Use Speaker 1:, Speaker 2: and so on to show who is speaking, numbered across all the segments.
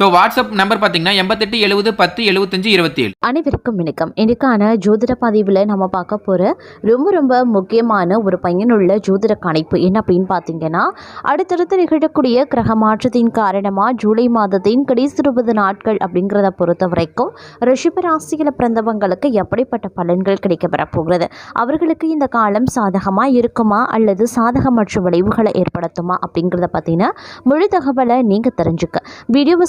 Speaker 1: So WhatsApp number பார்த்தீங்கன்னா எண்பத்தெட்டு எழுபது பத்து எழுபத்தஞ்சு இருபத்தி ஏழு
Speaker 2: அனைவருக்கும் வணக்கம். இன்னைக்கான ஜோதிட பதிவில் நம்ம பார்க்க போகிற ரொம்ப ரொம்ப முக்கியமான ஒரு பயனுள்ள ஜோதிட கணிப்பு என்ன அப்படின்னு பார்த்தீங்கன்னா அடுத்தடுத்து நிகழக்கூடிய கிரக மாற்றத்தின் காரணமாக ஜூலை மாதத்தின் கடைசி இருபது நாட்கள் அப்படிங்கிறத பொறுத்த வரைக்கும் ரிஷபராசியில் பிறந்தவங்களுக்கு எப்படிப்பட்ட பலன்கள் கிடைக்கப்பெற போகிறது? அவர்களுக்கு இந்த காலம் சாதகமாக இருக்குமா? அல்லது சாதகமற்ற விளைவுகளை ஏற்படுத்துமா? அப்படிங்கிறத பார்த்தீங்கன்னா முழு தகவலை நீங்கள் தெரிஞ்சுக்க. வீடியோவை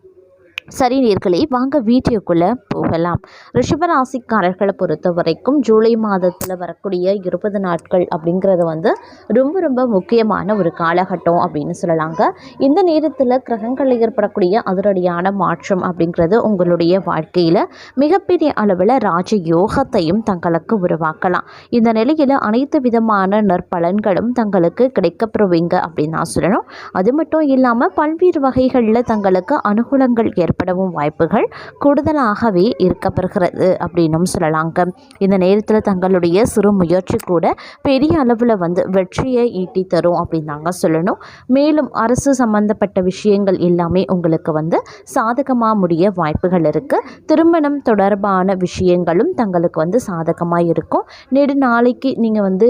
Speaker 2: சரி நேர்களை வாங்க வீடியோக்குள்ளே போகலாம். ரிஷபராசிக்காரர்களை பொறுத்த வரைக்கும் ஜூலை மாதத்தில் வரக்கூடிய இருபது நாட்கள் அப்படிங்கிறது வந்து ரொம்ப ரொம்ப முக்கியமான ஒரு காலகட்டம் அப்படின்னு சொல்லலாங்க. இந்த நேரத்தில் கிரகங்களில் ஏற்படக்கூடிய அதிரடியான மாற்றம் அப்படிங்கிறது உங்களுடைய வாழ்க்கையில் மிகப்பெரிய அளவில் ராஜ யோகத்தையும் தங்களுக்கு உருவாக்கலாம். இந்த நிலையில் அனைத்து விதமான நற்பலன்களும் தங்களுக்கு கிடைக்கப்படுவீங்க அப்படின்னு நான் சொல்லணும். அது மட்டும் இல்லாமல் பல்வேறு வகைகளில் தங்களுக்கு அனுகூலங்கள் ஏற்படவும் வாய்ப்புகள் கூடுதலாகவே இருக்கப்படுகிறது அப்படின்னும் சொல்லலாங்க. இந்த நேரத்தில் தங்களுடைய சிறு முயற்சி கூட பெரிய அளவில் வந்து வெற்றியை ஈட்டி தரும் அப்படின்னு தாங்க சொல்லணும். மேலும் அரசு சம்பந்தப்பட்ட விஷயங்கள் எல்லாமே உங்களுக்கு வந்து சாதகமாக முடிய வாய்ப்புகள் இருக்குது திருமணம் தொடர்பான விஷயங்களும் தங்களுக்கு வந்து சாதகமாக இருக்கும் நெடு நாளைக்கு நீங்கள் வந்து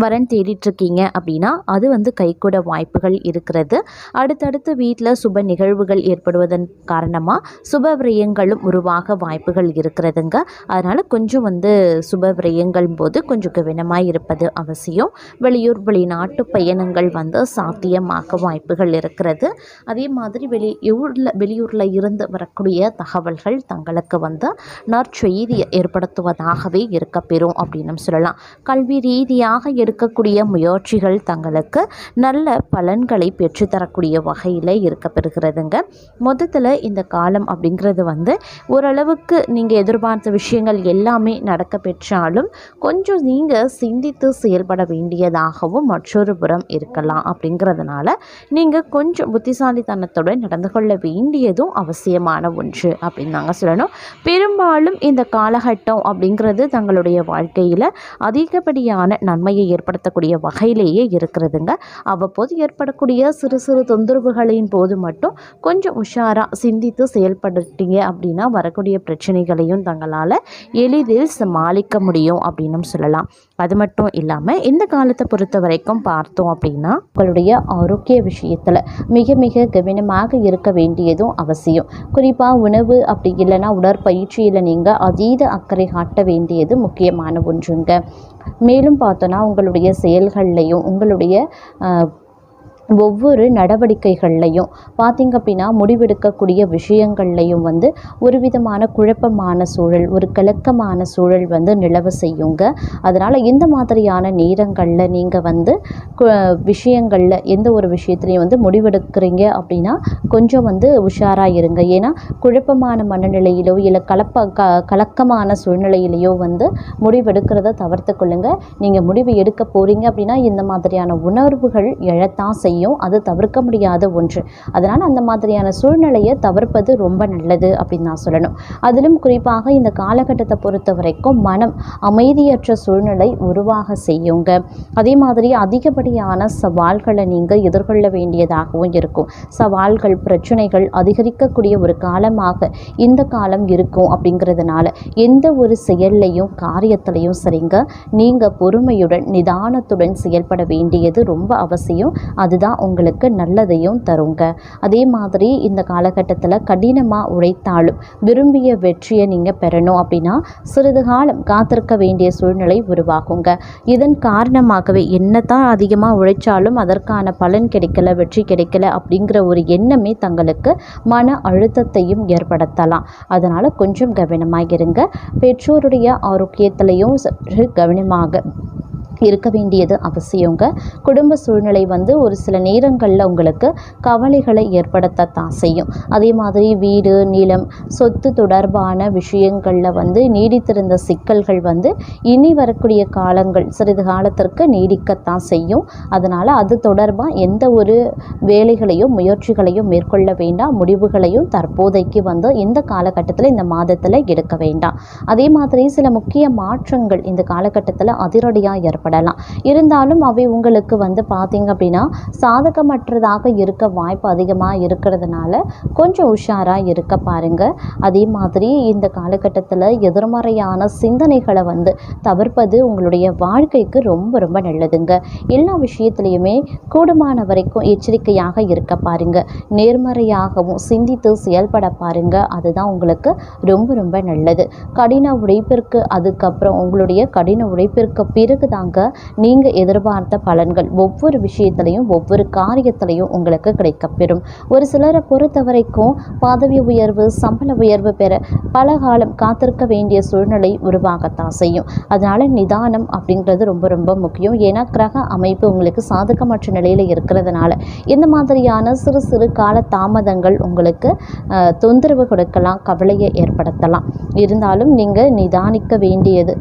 Speaker 2: வரன் தேடிட்டுருக்கீங்க அப்படின்னா அது வந்து கைகூட வாய்ப்புகள் இருக்கிறது. அடுத்தடுத்து வீட்டில் சுப நிகழ்வுகள் ஏற்படுவதன் காரணமாக சுப விரயங்களும் உருவாக வாய்ப்புகள் இருக்கிறதுங்க. அதனால் கொஞ்சம் வந்து சுப விரயங்கள் போது கொஞ்சம் கவனமாக இருப்பது அவசியம். வெளியூர் வெளிநாட்டு பயணங்கள் வந்து சாத்தியமாக வாய்ப்புகள் இருக்கிறது. அதே மாதிரி வெளியூரில் வெளியூரில் இருந்து வரக்கூடிய தகவல்கள் தங்களுக்கு வந்து நற்செய்தியை ஏற்படுத்துவதாகவே இருக்கப்பெறும் அப்படின்னு சொல்லலாம். கல்வி ரீதியாக எடுக்கக்கூடிய முயற்சிகள் தங்களுக்கு நல்ல பலன்களை பெற்றுத்தரக்கூடிய வகையில் இருக்கப்பெறுகிறதுங்க. மொத்தத்தில் இந்த காலம் அப்படிங்கிறது வந்து ஓரளவுக்கு நீங்கள் எதிர்பார்த்த விஷயங்கள் எல்லாமே நடக்க பெற்றாலும் கொஞ்சம் நீங்கள் சிந்தித்து செயல்பட வேண்டியதாகவும் மற்றொரு புறம் இருக்கலாம் அப்படிங்கிறதுனால நீங்கள் கொஞ்சம் புத்திசாலித்தனத்துடன் நடந்து கொள்ள வேண்டியதும் அவசியமான ஒன்று அப்படின்னு நாங்கள் சொல்லணும். பெரும்பாலும் இந்த காலகட்டம் அப்படிங்கிறது தங்களுடைய வாழ்க்கையில் அதிகப்படியான நன்மையை ஏற்படுத்தக்கூடிய வகையிலேயே இருக்கிறதுங்க. அவ்வப்போது ஏற்படக்கூடிய சிறு சிறு தொந்தரவுகளின் போது மட்டும் கொஞ்சம் உஷாராக சிந்தித்து செயல்படுத்தீங்க அப்படின்னா வரக்கூடிய பிரச்சனைகளையும் தங்களால் எளிதில் சமாளிக்க முடியும் அப்படின்னும் சொல்லலாம். அது மட்டும் இல்லாமல் இந்த காலத்தை பொறுத்த வரைக்கும் பார்த்தோம் அப்படின்னா உங்களுடைய ஆரோக்கிய விஷயத்தில் மிக மிக கவனமாக இருக்க வேண்டியதும் அவசியம். குறிப்பாக உணவு அப்படி இல்லைன்னா உடற்பயிற்சியில் நீங்கள் அதீத அக்கறை காட்ட வேண்டியது முக்கியமான ஒன்றுங்க. மேலும் பார்த்தோன்னா உங்களுடைய செயல்கள்லையும் உங்களுடைய ஒவ்வொரு நடவடிக்கைகள்லையும் பார்த்திங்க அப்படின்னா முடிவெடுக்கக்கூடிய விஷயங்கள்லையும் வந்து ஒரு விதமான குழப்பமான சூழல் ஒரு கலக்கமான சூழல் வந்து நிலவ செய்யுங்க. அதனால் இந்த மாதிரியான நேரங்களில் நீங்கள் வந்து கு- விஷயங்களில் எந்த ஒரு விஷயத்துலையும் வந்து முடிவெடுக்கிறீங்க அப்படின்னா கொஞ்சம் வந்து உஷாராக இருங்க. ஏன்னா குழப்பமான மனநிலையிலோ இல்லை கலப்ப க கலக்கமான சூழ்நிலையிலையோ வந்து முடிவெடுக்கிறத தவிர்த்து கொள்ளுங்கள் நீங்கள் முடிவு எடுக்க போகிறீங்க அப்படின்னா இந்த மாதிரியான உணர்வுகள் எழத்தான் செய்யும். அது தவிர்க்க முடியாத ஒன்று. அதனால் அந்த மாதிரியான சூழ்நிலையை தவிர்ப்பது ரொம்ப நல்லது அப்படின்னு நான் சொல்லணும். அதிலும் குறிப்பாக இந்த காலகட்டத்தை பொறுத்த வரைக்கும் மனம் அமைதியற்ற சூழ்நிலை உருவாக செய்யுங்க. அதே மாதிரி அதிகப்படியான சவால்களை நீங்கள் எதிர்கொள்ள வேண்டியதாகவும் இருக்கும். சவால்கள் பிரச்சனைகள் அதிகரிக்கக்கூடிய ஒரு காலமாக இந்த காலம் இருக்கும் அப்படிங்கிறதுனால எந்த ஒரு செயல்லையும் காரியத்திலையும் சரிங்க நீங்கள் பொறுமையுடன் நிதானத்துடன் செயல்பட வேண்டியது ரொம்ப அவசியம். அது அதுதான் உங்களுக்கு நல்லதையும் தருங்க. அதே மாதிரி இந்த காலகட்டத்தில் கடினமாக உழைத்தாலும் விரும்பிய வெற்றியை நீங்கள் பெறணும் அப்படின்னா சிறிது காலம் காத்திருக்க வேண்டிய சூழ்நிலை உருவாகுங்க. இதன் காரணமாகவே என்ன தான் அதிகமாக உழைச்சாலும் அதற்கான பலன் கிடைக்கல வெற்றி கிடைக்கல அப்படிங்கிற ஒரு எண்ணமே தங்களுக்கு மன அழுத்தத்தையும் ஏற்படுத்தலாம். அதனால் கொஞ்சம் கவனமாக இருங்க பெற்றோருடைய ஆரோக்கியத்திலையும் சற்று கவனமாக இருக்க வேண்டியது அவசியங்க. குடும்ப சூழ்நிலை வந்து ஒரு சில நேரங்களில் உங்களுக்கு கவலைகளை ஏற்படுத்தத்தான் செய்யும். அதே மாதிரி வீடு நிலம் சொத்து தொடர்பான விஷயங்களில் வந்து நீடித்திருந்த சிக்கல்கள் வந்து இனி வரக்கூடிய காலங்கள் சிறிது காலத்திற்கு நீடிக்கத்தான் செய்யும். அதனால் அது தொடர்பாக எந்த ஒரு வேலைகளையும் முயற்சிகளையும் மேற்கொள்ள வேண்டாம். முடிவுகளையும் தற்போதைக்கு வந்து இந்த காலகட்டத்தில் இந்த மாதத்தில் எடுக்க வேண்டாம். அதே மாதிரி சில முக்கிய மாற்றங்கள் இந்த காலகட்டத்தில் அதிரடியாக ஏற்படலாம் இருந்தாலும் அவை உங்களுக்கு வந்து பார்த்தீங்க அப்படின்னா சாதகமற்றதாக இருக்க வாய்ப்பு அதிகமாக இருக்கிறதுனால கொஞ்சம் உஷாராக இருக்க பாருங்க. அதே மாதிரி இந்த காலகட்டத்தில் எதிர்மறையான சிந்தனைகளை வந்து தவிர்ப்பது உங்களுடைய வாழ்க்கைக்கு ரொம்ப ரொம்ப நல்லதுங்க. எல்லா விஷயத்துலையுமே கூடுமான வரைக்கும் எச்சரிக்கையாக இருக்க பாருங்க. நேர்மறையாகவும் சிந்தித்து செயல்பட பாருங்கள் அதுதான் உங்களுக்கு ரொம்ப ரொம்ப நல்லது. கடின உழைப்பிற்கு அதுக்கப்புறம் உங்களுடைய கடின உழைப்பிற்கு பிறகு தாங்க நீங்கள் எதிர்பார்த்த பலன்கள் ஒவ்வொரு விஷயத்துலையும் ஒவ்வொரு காரியத்திலையும் உங்களுக்கு கிடைக்கப்பெறும். ஒரு சிலரை பொறுத்த வரைக்கும் பதவி உயர்வு சம்பள உயர்வு பெற பல காலம் காத்திருக்க வேண்டிய சூழ்நிலை உருவாகத்தான் செய்யும். அதனால் நிதானம் அப்படிங்கிறது ரொம்ப ரொம்ப முக்கியம். ஏன்னா கிரக அமைப்பு உங்களுக்கு சாதகமற்ற நிலையில் இருக்கிறதுனால இந்த மாதிரியான சிறு சிறு கால தாமதங்கள் உங்களுக்கு தொந்தரவு கொடுக்கலாம் கவலையை ஏற்படுத்தலாம். இருந்தாலும் நீங்கள் நிதானிக்க வேண்டியது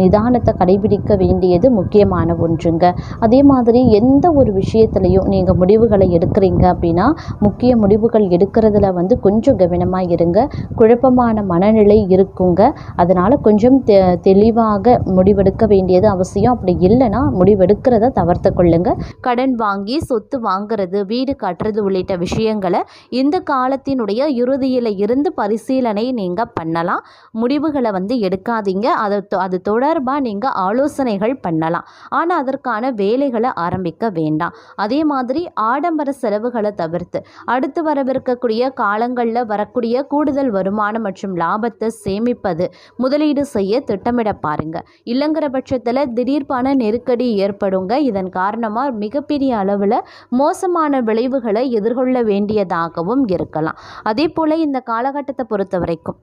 Speaker 2: நிதானத்தை கடைபிடிக்க வேண்டியது முக்கியமான ஒன்றுங்க. அதே மாதிரி எந்த ஒரு விஷயத்துலையும் நீங்கள் முடிவுகளை எடுக்கிறீங்க அப்படின்னா முக்கிய முடிவுகள் எடுக்கிறதுல வந்து கொஞ்சம் கவனமாக இருங்க. குழப்பமான மனநிலை இருக்குங்க. அதனால் கொஞ்சம் தெ தெளிவாக முடிவெடுக்க வேண்டியது அவசியம். அப்படி இல்லைன்னா முடிவெடுக்கிறத தவிர்த்து கொள்ளுங்க. கடன் வாங்கி சொத்து வாங்குறது வீடு கட்டுறது உள்ளிட்ட விஷயங்களை இந்த காலத்தினுடைய இறுதியில் இருந்து பரிசீலனை நீங்கள் பண்ணலாம். முடிவுகளை வந்து எடுக்காதீங்க. அதை தொ- அது தொடர்பாக நீங்கள் ஆலோசனைகள் பண்ணலாம். ஆனால் அதற்கான வேலைகளை ஆரம்பிக்க வேண்டாம். அதே மாதிரி ஆடம்பர செலவுகளை தவிர்த்து அடுத்து வரவிருக்கக்கூடிய காலங்களில் வரக்கூடிய கூடுதல் வருமானம் மற்றும் லாபத்தை சேமிப்பது முதலீடு செய்ய திட்டமிட பாருங்க. இல்லைங்கிற பட்சத்தில் திடீர் பண நெருக்கடி ஏற்படுங்க. இதன் காரணமாக மிகப்பெரிய அளவில் மோசமான விளைவுகளை எதிர்கொள்ள வேண்டியதாகவும் இருக்கலாம். அதே போல் இந்த காலகட்டத்தை பொறுத்த வரைக்கும்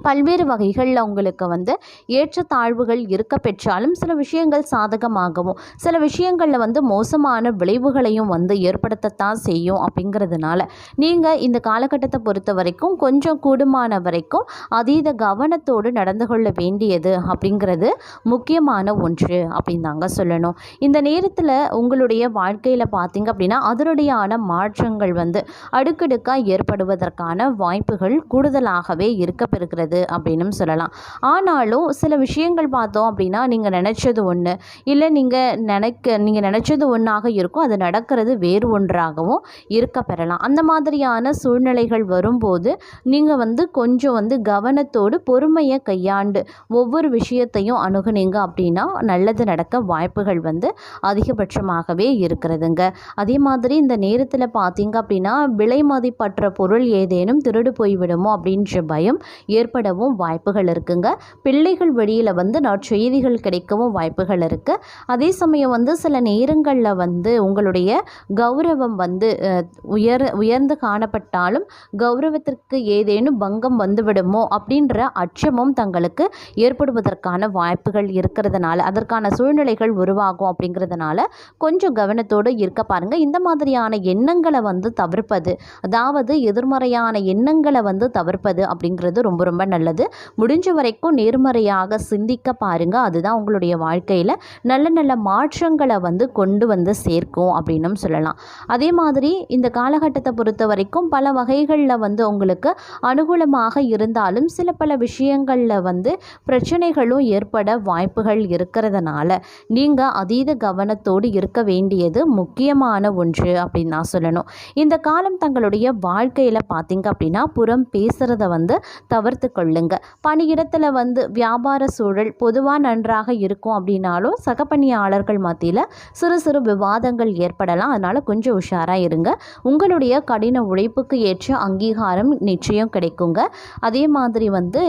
Speaker 2: பல்வேறு வகைகளில் உங்களுக்கு வந்து ஏற்றத்தாழ்வுகள் இருக்க பெற்றாலும் சில விஷயங்கள் சாதகமாகவும் சில விஷயங்களில் வந்து மோசமான விளைவுகளையும் வந்து ஏற்படுத்தத்தான் செய்யும் அப்படிங்கிறதுனால நீங்கள் இந்த காலகட்டத்தை பொறுத்த வரைக்கும் கொஞ்சம் கூடுமான வரைக்கும் அதீத கவனத்தோடு நடந்து கொள்ள வேண்டியது அப்படிங்கிறது முக்கியமான ஒன்று அப்படின்னு தாங்க சொல்லணும். இந்த நேரத்தில் உங்களுடைய வாழ்க்கையில் பார்த்தீங்க அப்படின்னா அதனுடையான மாற்றங்கள் வந்து அடுக்கடுக்காக ஏற்படுவதற்கான வாய்ப்புகள் கூடுதலாகவே இருக்கப்பெறுகிறது. பெறுகிறது அப்படின்னும் சொல்லலாம். ஆனாலும் சில விஷயங்கள் பார்த்தோம் அப்படின்னா நீங்கள் நினச்சது ஒன்று இல்லை நீங்கள் நினைக்க நீங்கள் நினச்சது ஒன்றாக இருக்கும். அது நடக்கிறது வேறு ஒன்றாகவும் இருக்க பெறலாம். அந்த மாதிரியான சூழ்நிலைகள் வரும்போது நீங்கள் வந்து கொஞ்சம் வந்து கவனத்தோடு பொறுமையை கையாண்டு ஒவ்வொரு விஷயத்தையும் அணுகுனீங்க அப்படின்னா நல்லது நடக்க வாய்ப்புகள் வந்து அதிகபட்சமாகவே இருக்கிறதுங்க. அதே மாதிரி இந்த நேரத்தில் பார்த்தீங்க அப்படின்னா விலை மதிப்பற்ற பொருள் ஏதேனும் திருடு போய்விடுமோ அப்படின்ற பயம் ஏற்படவும் வாய்ப்புகள் இருக்குங்க. பிள்ளைகள் வழியில் வந்து நற்செய்திகள் கிடைக்கவும் வாய்ப்புகள் இருக்குது அதே சமயம் வந்து சில நேரங்களில் வந்து உங்களுடைய கௌரவம் வந்து உயர் உயர்ந்து காணப்பட்டாலும் கௌரவத்திற்கு ஏதேனும் பங்கம் வந்துவிடுமோ அப்படின்ற அச்சமும் தங்களுக்கு ஏற்படுவதற்கான வாய்ப்புகள் இருக்கிறதுனால அதற்கான சூழ்நிலைகள் உருவாகும் அப்படிங்கிறதுனால கொஞ்சம் கவனத்தோடு இருக்க பாருங்கள் இந்த மாதிரியான எண்ணங்களை வந்து தவிர்ப்பது அதாவது எதிர்மறையான எண்ணங்களை வந்து தவிர்ப்பது அப்படிங்கிறது ரொம்ப ரொம்ப நல்லது. முடிஞ்ச வரைக்கும் நேர்மறையாக சிந்திக்க பாருங்க. அதுதான் உங்களுடைய வாழ்க்கையில் நல்ல நல்ல மாற்றங்களை வந்து கொண்டு வந்து சேர்க்கும் அப்படின்னும் சொல்லலாம். அதே மாதிரி இந்த காலகட்டத்தை பொறுத்த வரைக்கும் பல வகைகளில் வந்து உங்களுக்கு அனுகூலமாக இருந்தாலும் சில பல விஷயங்களில் வந்து பிரச்சனைகளும் ஏற்பட வாய்ப்புகள் இருக்கிறதுனால நீங்கள் அதீத கவனத்தோடு இருக்க வேண்டியது முக்கியமான ஒன்று அப்படின்னு நான் சொல்லணும். இந்த காலம் தங்களுடைய வாழ்க்கையில் பார்த்தீங்க அப்படின்னா புறம் பேசுகிறத வந்து தவிர்த்து கொள்ளுங்க. பணியிடத்தில் வந்து வியாபார சூழல் பொதுவாக நன்றாக இருக்கும் அப்படின்னாலும் சக பணியாளர்கள் மத்தியில் சிறு சிறு விவாதங்கள் ஏற்படலாம். அதனால் கொஞ்சம் உஷாராக இருங்க. உங்களுடைய கடின உழைப்புக்கு ஏற்ற அங்கீகாரம் நிச்சயம் கிடைக்குங்க. அதே மாதிரி வந்து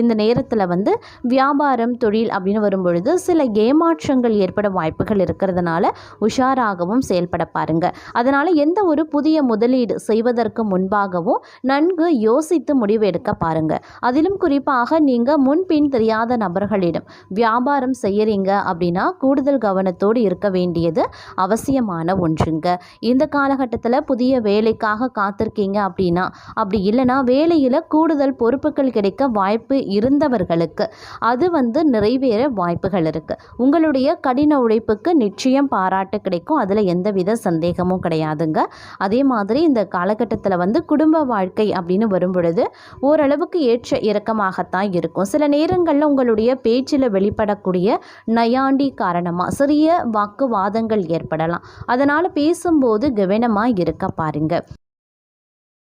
Speaker 2: இந்த நேரத்தில் வந்து வியாபாரம் தொழில் அப்படின்னு வரும்பொழுது சில ஏமாற்றங்கள் ஏற்பட வாய்ப்புகள் இருக்கிறதுனால உஷாராகவும் செயல்பட பாருங்க. அதனால் எந்த ஒரு புதிய முதலீடு செய்வதற்கு முன்பாகவும் நன்கு யோசித்து முடிவு எடுக்க பாருங்க. அதிலும் குறிப்பாக நீங்கள் முன்பின் தெரியாத நபர்களிடம் வியாபாரம் செய்யறீங்க அப்படின்னா கூடுதல் கவனத்தோடு இருக்க வேண்டியது அவசியமான ஒன்றுங்க. இந்த காலகட்டத்தில் புதிய வேலைக்காக காத்திருக்கீங்க அப்படின்னா அப்படி இல்லைன்னா வேலையில் கூடுதல் பொறுப்புகள் கிடைக்க வாய்ப்பு இருந்தவர்களுக்கு அது வந்து நிறைவேற வாய்ப்புகள் இருக்குது உங்களுடைய கடின உழைப்புக்கு நிச்சயம் பாராட்டு கிடைக்கும். அதில் எந்தவித சந்தேகமும் கிடையாதுங்க. அதே மாதிரி இந்த காலகட்டத்தில் வந்து குடும்ப வாழ்க்கை அப்படின்னு வரும் பொழுது ஓரளவுக்கு ஏற்ற இறக்கமாகத்தான் இருக்கும். சில நேரங்களில் உங்களுடைய பேச்சில் வெளிப்படக்கூடிய நயாண்டி காரணமாக சிறிய வாக்குவாதங்கள் ஏற்படலாம். அதனால் பேசும்போது கவனமாக இருக்க பாருங்க.